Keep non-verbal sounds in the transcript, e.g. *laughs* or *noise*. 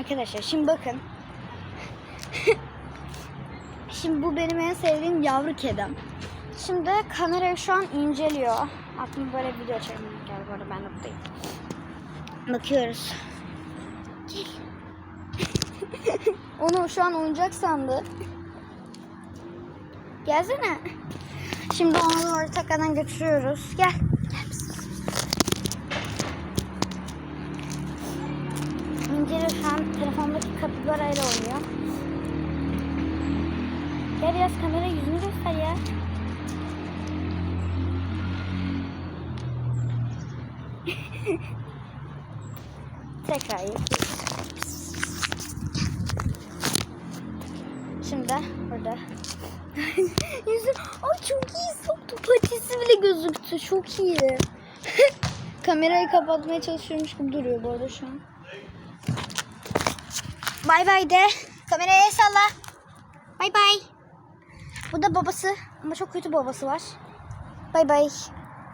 Arkadaşlar şimdi bakın. *laughs* şimdi bu benim en sevdiğim yavru kedim. Şimdi kamerayı şu an inceliyor. Aklıma böyle video çekmem gel bu ben noktayım. Bakıyoruz. Gel. *laughs* Onu şu an oyuncak sandı. Gelsene. Şimdi onu doğru tekrardan götürüyoruz. Gel. Gel. İnceli şu an telefondaki kapibara ile oynuyor. Gel biraz kamera yüzünü göster ya. *laughs* Tekrar. Şimdi burada. *laughs* Yüzü, ay çok iyi soktu. Patisi bile gözüktü. Çok iyi. *laughs* Kamerayı kapatmaya çalışıyormuş gibi duruyor bu arada şu an. Bay bay de. Kameraya salla. Bay bay. Bu da babası. Ama çok kötü babası var. Bay bay.